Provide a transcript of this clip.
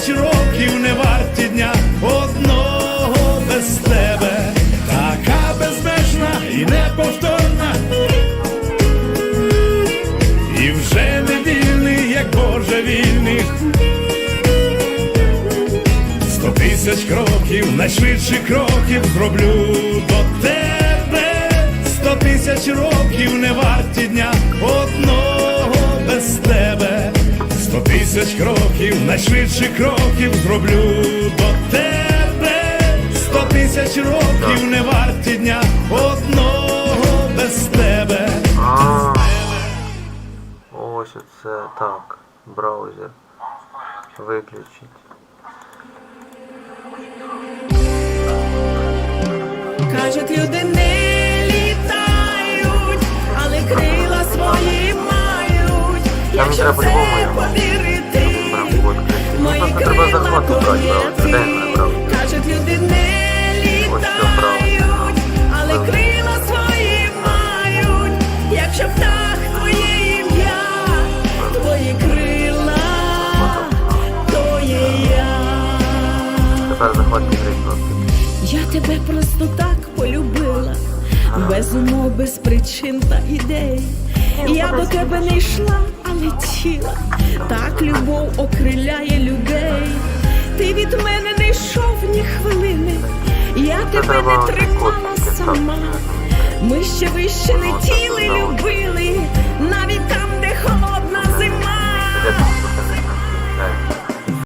тисяч років не варті дня одного без тебе, така безмежна і неповторна. І вже не вільний, як Боже вільних. Сто тисяч кроків, найшвидших кроків зроблю до тебе. Сто тисяч кроків, найшвидших кроків зроблю до тебе. Сто тисяч років не варті дня одного без тебе. А, ось оце так. Браузер. Виключить. Кажуть, люди не літають, але крила свої мають. Там Якщо треба по-любому треба брати браузер. Де мене? Кажуть, люди не літають, але крила свої мають. Якщо птах твоє ім'я, твої крила, то є я. Тепер захват ігри. Я тебе просто так полюбила, без умов, без причин та ідей. Я до тебе не йшла, а летіла. Так любов окриляє людей. Ти від мене не йшов ні хвилини. Я тебе не тримала сама. Ми ще вище не тіли любили, навіть